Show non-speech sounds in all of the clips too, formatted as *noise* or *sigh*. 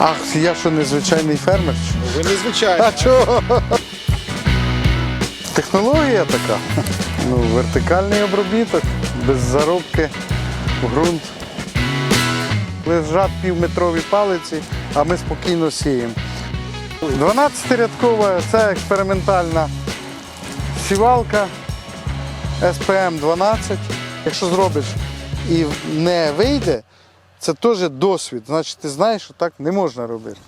Ах, я що незвичайний фермер? чи? Ви незвичайно. А чого? Технологія така. Ну, вертикальний обробіток, без заробки в ґрунт. Лежать півметрові палиці, а ми спокійно сіємо. 12-рядкова це експериментальна сівалка SPM 12. Якщо зробиш і не вийде, це теж досвід. Значить, ти знаєш, що так не можна робити.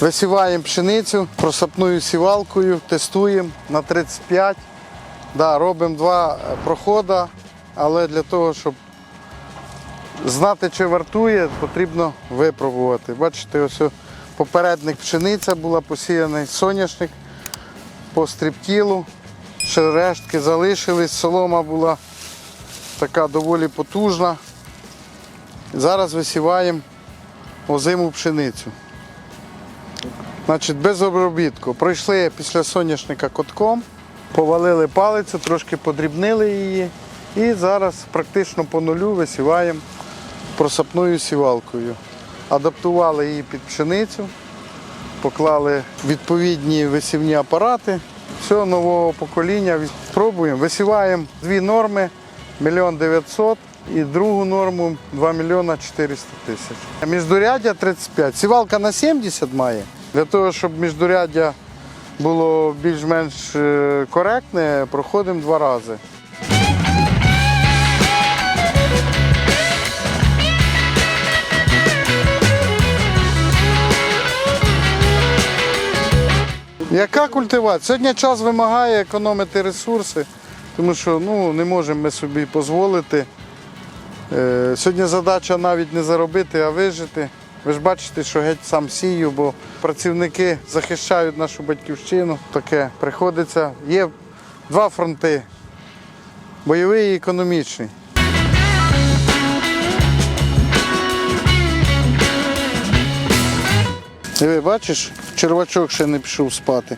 Висіваємо пшеницю просапною сівалкою, тестуємо на 35. Да, робимо два проходи, але для того, щоб знати, чи вартує, потрібно випробувати. Бачите, ось попередник пшениця була посіяний соняшник по стрібтілу. Ще рештки залишились, солома була така доволі потужна. Зараз висіваємо озиму пшеницю. Значить, без обробітку. Пройшли після соняшника котком, повалили палицю, трошки подрібнили її. І зараз практично по нулю висіваємо просапною сівалкою. Адаптували її під пшеницю, поклали відповідні висівні апарати. Все нового покоління. Пробуємо. Висіваємо дві норми, мільйон 900 і другу норму 2 мільйона 400 тисяч. Міждуряддя 35. Сівалка на 70 має. Для того, щоб міждуряддя було більш-менш е, коректне, проходимо два рази. Яка культивація? Сьогодні час вимагає економити ресурси, тому що ну, не можемо ми собі дозволити. Е, Сьогодні задача навіть не заробити, а вижити. Ви ж бачите, що геть сам сію, бо працівники захищають нашу батьківщину. Таке приходиться. Є два фронти бойовий і економічний. Диви, бачиш, червачок ще не пішов спати.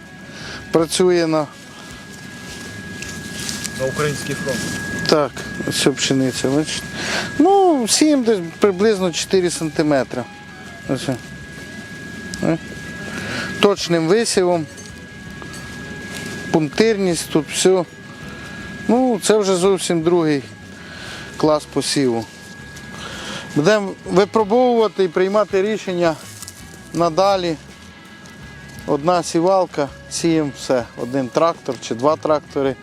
Працює на На український фронт. так, ось пшениця. Бачите? Ну, сіємо десь приблизно 4 сантиметри. Ось. Е. Точним висівом. Пунктирність тут все. Ну, це вже зовсім другий клас посіву. Будемо випробовувати і приймати рішення надалі. Одна сівалка, сіємо все, один трактор чи два трактори,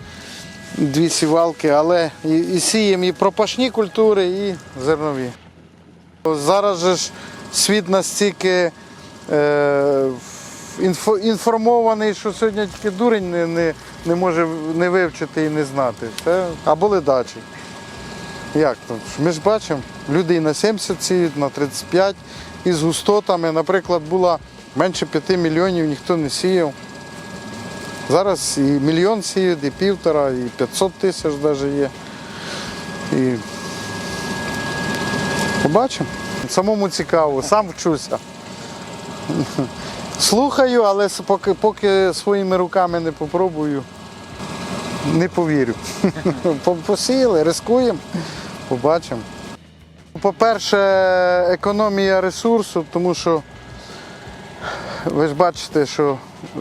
дві сівалки, але і, і сіємо і пропашні культури, і зернові. Зараз же ж світ настільки е, інфо, інформований, що сьогодні тільки дурень не, не, не може не вивчити і не знати. Це або ледачий. Як то? Ми ж бачимо, люди і на 70 сіють, на 35 із густотами. Наприклад, було менше 5 мільйонів, ніхто не сіяв. Зараз і мільйон сіють, і півтора, і 500 тисяч навіть є. І побачимо. Самому цікаво, сам вчуся. Слухаю, але поки, поки своїми руками не попробую, не повірю. *laughs* Посіяли, рискуємо, побачимо. По-перше, економія ресурсу, тому що ви ж бачите, що е,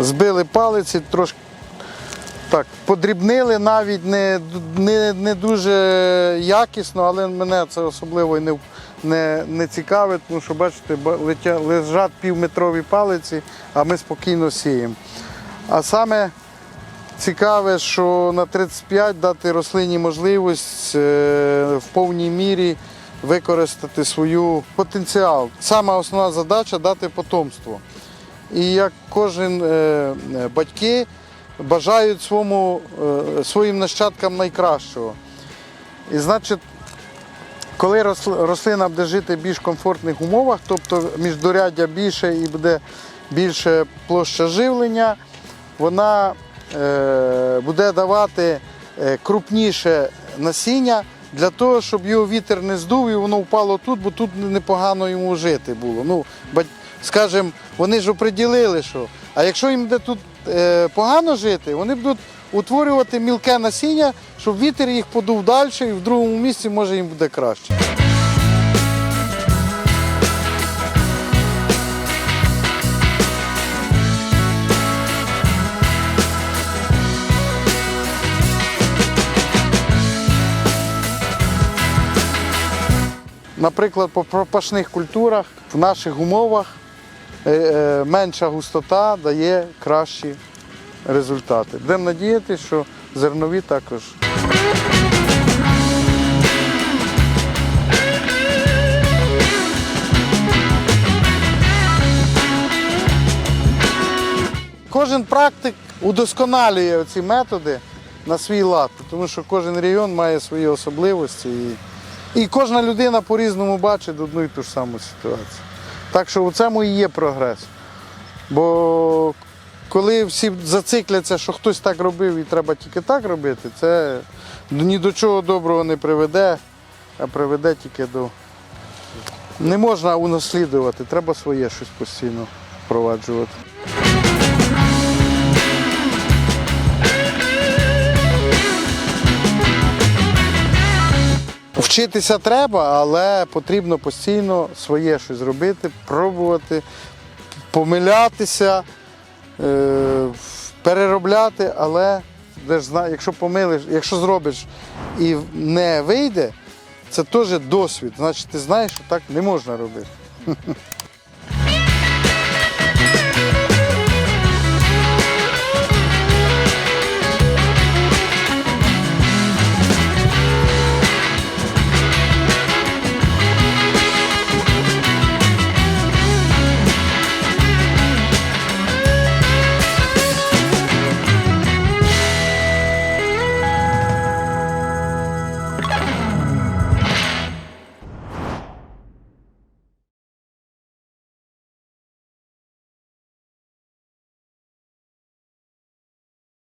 збили палиці, трошки так, подрібнили навіть не, не, не дуже якісно, але мене це особливо не, не, не цікавить, тому що бачите, летя, лежать півметрові палиці, а ми спокійно сіємо. А саме цікаве, що на 35 дати рослині можливість е, в повній мірі використати свою потенціал. Сама основна задача дати потомство. І як кожен е, батьки бажають своєму, е, своїм нащадкам найкращого. І значить, коли рослина буде жити в більш комфортних умовах, тобто міждоряддя більше і буде більше площа живлення, вона буде давати е, крупніше насіння для того, щоб його вітер не здув і воно впало тут, бо тут непогано йому жити було. Ну, скажімо, вони ж оприділили, що А якщо їм буде тут е, погано жити, вони будуть утворювати мілке насіння, щоб вітер їх подув далі і в другому місці може їм буде краще. Наприклад, по пропашних культурах в наших умовах е, е, менша густота дає кращі результати. Будемо надіятися, що зернові також. Кожен практик удосконалює ці методи на свій лад, тому що кожен регіон має свої особливості. І, і кожна людина по-різному бачить одну і ту ж саму ситуацію. Так що у цьому і є прогрес. Бо коли всі зацикляться, що хтось так робив і треба тільки так робити, це ні до чого доброго не приведе, а приведе тільки до. Не можна унаслідувати, треба своє щось постійно впроваджувати. Вчитися треба, але потрібно постійно своє щось робити, пробувати, помилятися, е, переробляти, але де ж якщо помилиш, якщо зробиш і не вийде, це теж досвід. Значить, ти знаєш, що так не можна робити. *laughs*